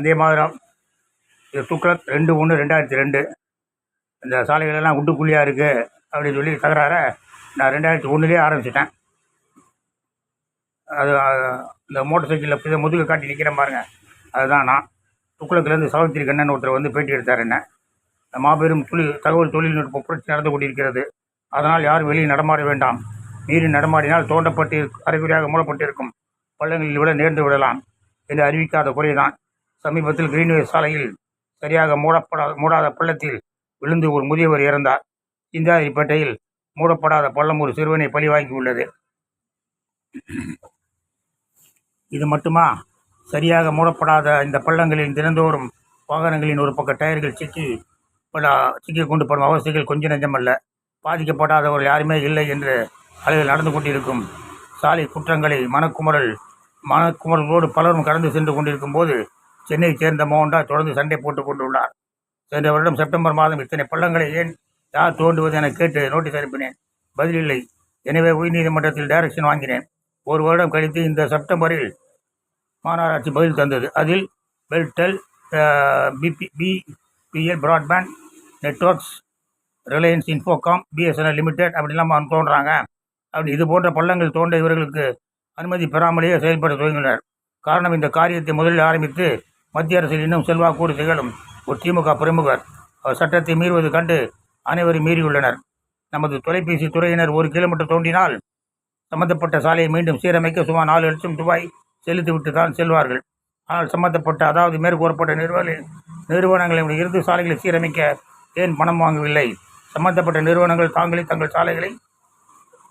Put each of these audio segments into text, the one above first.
அதே மாதிரம் இது துக்ளக் ரெண்டு ஒன்று ரெண்டாயிரத்தி ரெண்டு. இந்த சாலைகளெல்லாம் குண்டு குழியாக இருக்குது அப்படின்னு சொல்லி தகராற நான் ரெண்டாயிரத்தி ஒன்றுலேயே ஆரம்பிச்சிட்டேன். அது இந்த மோட்டர் சைக்கிளில் இதை முதுகு காட்டி நிற்கிறேன் பாருங்க. அதுதான் நான். துக்குளத்துலேருந்து சாவித்திரி கண்ணன் ஒருத்தர் வந்து பேட்டி எடுத்தார் என்ன. மாபெரும் தொழில் தகவல் தொழில்நுட்ப புரட்சி நடந்து கொண்டிருக்கிறது. அதனால் யாரும் வெளியே நடமாட வேண்டாம். நீரில் நடமாடினால் தோண்டப்பட்டு அரைகுறையாக மூடப்பட்டிருக்கும். பள்ளங்களில் விட நேர்ந்து விடலாம். என்று அறிவிக்காத குறைதான். சமீபத்தில் கிரீன்வே சாலையில் சரியாக மூடப்படாத மூடாத பள்ளத்தில் விழுந்து ஒரு முதியவர் இறந்தார். இந்தியாதிப்பேட்டையில் மூடப்படாத பள்ளம் ஒரு சிறுவனை பழிவாங்கியுள்ளது இது மட்டுமா? சரியாக மூடப்படாத இந்த பள்ளங்களில் தினந்தோறும் வாகனங்களின் ஒரு பக்க டயர்கள் சிக்கி பல சிக்கி கொண்டு படும் அவஸ்தைகள் கொஞ்சம் நெஞ்சமல்ல. பாதிக்கப்படாதவர்கள் யாருமே இல்லை என்று அளவில் நடந்து கொண்டிருக்கும் சாலை குற்றங்களை மனக்குமரல் மனக்குமரலோடு பலரும் கடந்து சென்று கொண்டிருக்கும் போது சென்னையைச் சேர்ந்த மோகன்தாஸ் தொடர்ந்து சண்டை போட்டுக் கொண்டுள்ளார். சென்ற வருடம் செப்டம்பர் மாதம் இத்தனை பள்ளங்களை ஏன் யார் தோண்டுவது என கேட்டு நோட்டீஸ் அனுப்பினேன். பதிலில்லை எனவே உயர்நீதிமன்றத்தில் டைரக்ஷன் வாங்கினேன். ஒரு வருடம் கழித்து இந்த செப்டம்பரில் மாநகராட்சி பதில் தந்தது. அதில் Beltel BP BPL broadband networks Reliance Infocomm BSNL limited அப்படிலாம் அவங்க தோன்றாங்க. அப்படி இது போன்ற பள்ளங்கள் தோண்ட இவர்களுக்கு அனுமதி பெறாமலேயே செயல்பட துவங்கினர். காரணம் இந்த காரியத்தை முதலில் ஆரம்பித்து மத்திய அரசில் இன்னும் செல்வாக்கூடு திகழும் ஒரு திமுக பிரமுகர். அவர் சட்டத்தை மீறுவது கண்டு அனைவரும் மீறியுள்ளனர். நமது தொலைபேசி துறையினர் ஒரு கிலோமீட்டர் தோண்டினால் சம்பந்தப்பட்ட சாலையை மீண்டும் சீரமைக்க சுமார் நாலு லட்சம் ரூபாய் செலுத்திவிட்டு தான் செல்வார்கள். ஆனால் சம்பந்தப்பட்ட அதாவது மேற்கூறப்பட்ட நிறுவன நிறுவனங்களின் இருந்து சாலைகளை சீரமைக்க ஏன் பணம் வாங்கவில்லை? சம்பந்தப்பட்ட நிறுவனங்கள் தாங்களே தங்கள் சாலைகளை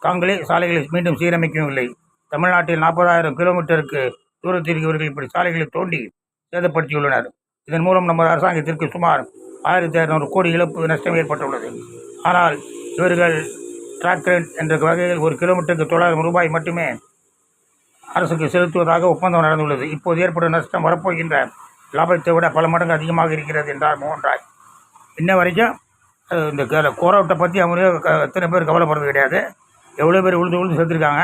தாங்களே சாலைகளை மீண்டும் சீரமைக்கவில்லை. தமிழ்நாட்டில் நாற்பதாயிரம் கிலோமீட்டருக்கு தூரத்திற்கு இவர்கள் இப்படி சாலைகளை தோண்டி சேதப்படுத்தியுள்ளனர். இதன் மூலம் நமது அரசாங்கத்திற்கு சுமார் ஆயிரத்தி இரநூறு கோடி இழப்பு நஷ்டம் ஏற்பட்டுள்ளது. ஆனால் இவர்கள் டிராக் என்ற வகையில் ஒரு கிலோமீட்டருக்கு தொள்ளாயிரம் ரூபாய் மட்டுமே அரசுக்கு செலுத்துவதாக ஒப்பந்தம் நடந்துள்ளது. இப்போது ஏற்படும் நஷ்டம் வரப்போகின்ற லாபத்தை விட பல மடங்கு அதிகமாக இருக்கிறது என்றார் மோகன்ராஜ் இன்ன வரைக்கும் இந்த க- கோரவுட்டை பற்றி அவங்களே எத்தனை பேர் கவலைப்படுறது கிடையாது. எவ்வளோ பேர் உளுந்து உளுந்து செத்துருக்காங்க.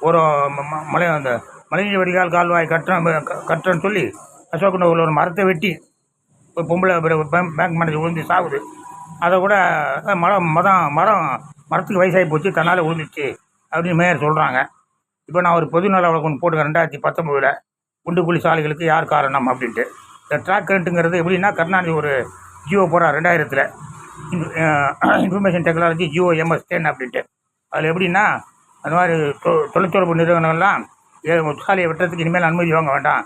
ஒரு மலை அந்த மலைநீர் வடிகால் கால்வாய் கட்டணம் க- கட்டுறேன்னு சொல்லி அசோக் நகரில் ஒரு மரத்தை வெட்டி ஒரு பொம்பளை பேங்க் பேங்க் மேனேஜர் விழுந்து சாகுது அதை கூட மரம் மதம் மரம் மரத்துக்கு வயசாகி போச்சு தன்னால் விழுந்துச்சு அப்படின்னு மேயர் சொல்கிறாங்க இப்போ நான் ஒரு பொதுநல வழக்கு ஒன்று போட்டுக்கேன் ரெண்டாயிரத்தி பத்தொம்போதில் குண்டுக்குழி சாலைகளுக்கு யார் காரணம் அப்படின்ட்டு. இந்த ட்ராக் கரண்ட்டுங்கிறது எப்படின்னா கருணாநிதி ஒரு ஜியோ போகிறார் ரெண்டாயிரத்தில். Information technology GO MS ten அப்படின்ட்டு. அதில் எப்படின்னா அந்த மாதிரி தொ தொலைத்தொடர்பு நிறுவனங்கள்லாம் ஏ சாலையை வெட்டுறதுக்கு இனிமேல் அனுமதி வாங்க வேண்டாம்.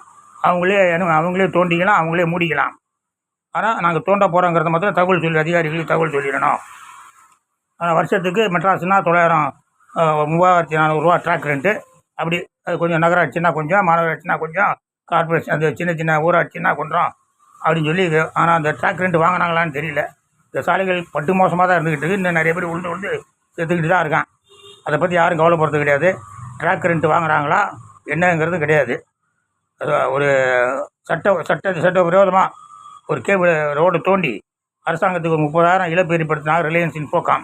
அவங்களே என்ன அவங்களே தோண்டிக்கலாம் அவங்களே மூடிக்கலாம். ஆனால் நாங்கள் தோண்ட போகிறோங்கிறத மாத்திரம் தகவல் சொல்லி அதிகாரிகளுக்கு தகவல் சொல்லிடணும். ஆனால் வருஷத்துக்கு மெட்ராஸ்னா தொள்ளாயிரம் மூவாயிரத்தி நானூறுரூவா ட்ராக் ரெண்ட்டு அப்படி அது கொஞ்சம் நகராட்சினா கொஞ்சம் மாநகராட்சினா கொஞ்சம் கார்பரேஷன் அது சின்ன சின்ன ஊராட்சினா கொஞ்சம் அப்படின்னு சொல்லி ஆனால் அந்த ட்ராக் ரெண்ட் வாங்கினாங்களான்னு தெரியல. இந்த சாலைகள் பட்டு மோசமாக தான் இருந்துக்கிட்டு இன்னும் நிறைய பேர் உளுந்து உளுந்து செத்துக்கிட்டு தான் இருக்கான். அதை பற்றி யாரும் கவலைப்படுறது கிடையாது. ட்ராக் ரெண்ட் வாங்குகிறாங்களா என்னங்கிறது கிடையாது. ஒரு சட்ட சட்ட சட்ட விரோதமாக ஒரு கேபிள் ரோடு தோண்டி அரசாங்கத்துக்கு ஒரு முப்பதாயிரம் இழப்பு ஏற்படுத்தினாங்க ரிலையன்ஸ் இன்ஃபோகாம்.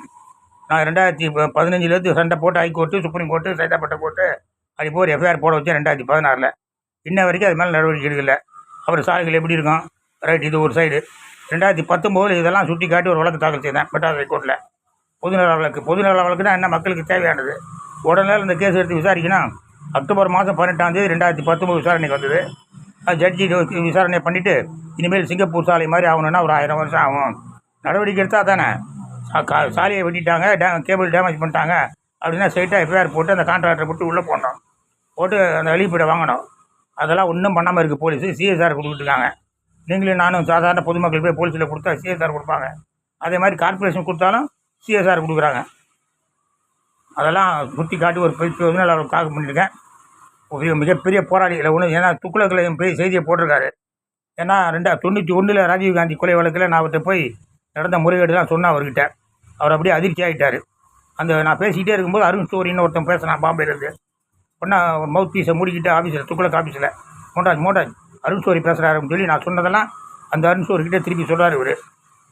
நான் ரெண்டாயிரத்தி ப- பதினஞ்சுலேருந்து சண்டை போட்டு high court supreme court Saidapet court அப்படி போய் எஃப்ஐஆர் போட வச்சேன் ரெண்டாயிரத்தி பதினாறில். இன்ன வரைக்கும் அது மேலே நடவடிக்கை எடுக்கல அப்புறம் சாலைகள் எப்படி இருக்கும்? ரைட் இது ஒரு சைடு ரெண்டாயிரத்தி பத்தொம்போதில் இதெல்லாம் சுட்டி காட்டி ஒரு வழக்கு தாக்கல் செய்தேன் மெட்ராஸ் ஹைகோர்ட்டில் பொதுநல வழக்கு. பொதுநல வழக்குனா என்ன மக்களுக்கு தேவையானது? உடனே இந்த கேஸ் எடுத்து விசாரிக்கணும். அக்டோபர் மாதம் பதினெட்டாம் தேதி ரெண்டாயிரத்தி பத்தொம்பது விசாரணைக்கு வந்தது. அது ஜட்ஜி விசாரணை பண்ணிவிட்டு இனிமேல் சிங்கப்பூர் சாலை மாதிரி ஆகணும்னா ஒரு ஆயிரம் வருஷம் ஆகும். நடவடிக்கை எடுத்தால் தானே? கா- சாலையை வெட்டிட்டாங்க டே கேபிள் டேமேஜ் பண்ணிட்டாங்க. அப்படின்னா ஸ்ட்ரைட்டாக எஃப்ஐஆர் போட்டு அந்த கான்ட்ராக்டரை போட்டு உள்ளே போடணும் போட்டு அந்த வெளிப்பீடை வாங்கணும் அதெல்லாம் ஒன்றும் பண்ணாமல் இருக்குது போலீஸு. சிஎஸ்ஆர் கொடுத்துட்ருக்காங்க நீங்களும் நானும் சாதாரண பொதுமக்கள் போய் போலீஸில் கொடுத்தா சிஎஸ்ஆர் கொடுப்பாங்க. அதே மாதிரி கார்ப்பரேஷன் கொடுத்தாலும் சிஎஸ்ஆர் கொடுக்குறாங்க. அதெல்லாம் சுற்றி காட்டி ஒரு பயிற்சி வந்து நான் காக்க பண்ணியிருக்கேன். ஒரு மிகப்பெரிய போராளி இல்லை ஒன்று ஏன்னா துக்குளக்கில் பெரிய செய்தியை போட்டிருக்காரு. ஏன்னா ரெண்டா தொண்ணூற்றி ஒன்றில் ராஜீவ்காந்தி கொலை வழக்கில் நான் அவர்கிட்ட போய் நடந்த முறைகேடுலாம் சொன்னேன் அவர்கிட்ட. அவர் அப்படியே அதிர்ச்சி ஆகிட்டார் அந்த நான் பேசிக்கிட்டே இருக்கும்போது அருண் ஸ்டோரின்னு ஒருத்தன் பேசினான் பாம்பேலேருந்து ஒன்றா மவுத் பீஸை முடிக்கிட்டு ஆஃபீஸில் துக்குளக்கு ஆஃபீஸில் மோட்டாஜ் மோட்டாஜ் அருண் ஸ்டோரி பேசுகிறாருன்னு சொல்லி நான் சொன்னதெல்லாம் அந்த அருண் ஸ்டோரிக்கிட்டே திருப்பி சொல்கிறார் இவர்.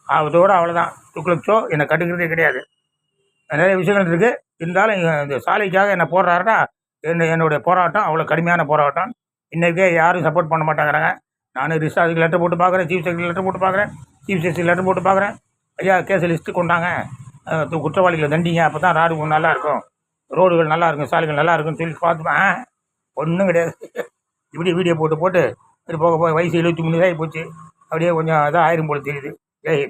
அதோடு அவ்வளோதான் துக்குளக் ஷோ என்னை கட்டுக்கிறதே கிடையாது. நிறைய விஷயங்கள் இருக்குது இருந்தாலும் இந்த சாலைக்காக என்னை போடுறாருன்னா என்ன என்னுடைய போராட்டம் அவ்வளோ கடுமையான போராட்டம். இன்றைக்கே யாரும் சப்போர்ட் பண்ண மாட்டேங்கிறாங்க. நானும் ரிசார்ஜுக்கு லெட்டர் போட்டு பார்க்குறேன் சீஃப் செக்ரட்டரி லெட்டர் போட்டு பார்க்குறேன் சீஃப் செக்ரட்டரி லெட்டர் போட்டு பார்க்குறேன். ஐயா கேஸ் லிஸ்ட்டு கொண்டாங்க. குற்றவாளிகளை தண்டிங்க அப்போ தான் ராடு நல்லா இருக்கும். ரோடுகள் நல்லா இருக்கும் சாலைகள் நல்லா இருக்கும்னு சொல்லி பார்த்துப்பேன். ஒன்றும் கிடையாது. இப்படி வீடியோ போட்டு போட்டு போக போக வயசு எழுபத்தி மூணு ஆகி போச்சு. அப்படியே கொஞ்சம் இதாக ஆயிரும் போல தெரியுது. ஜெய்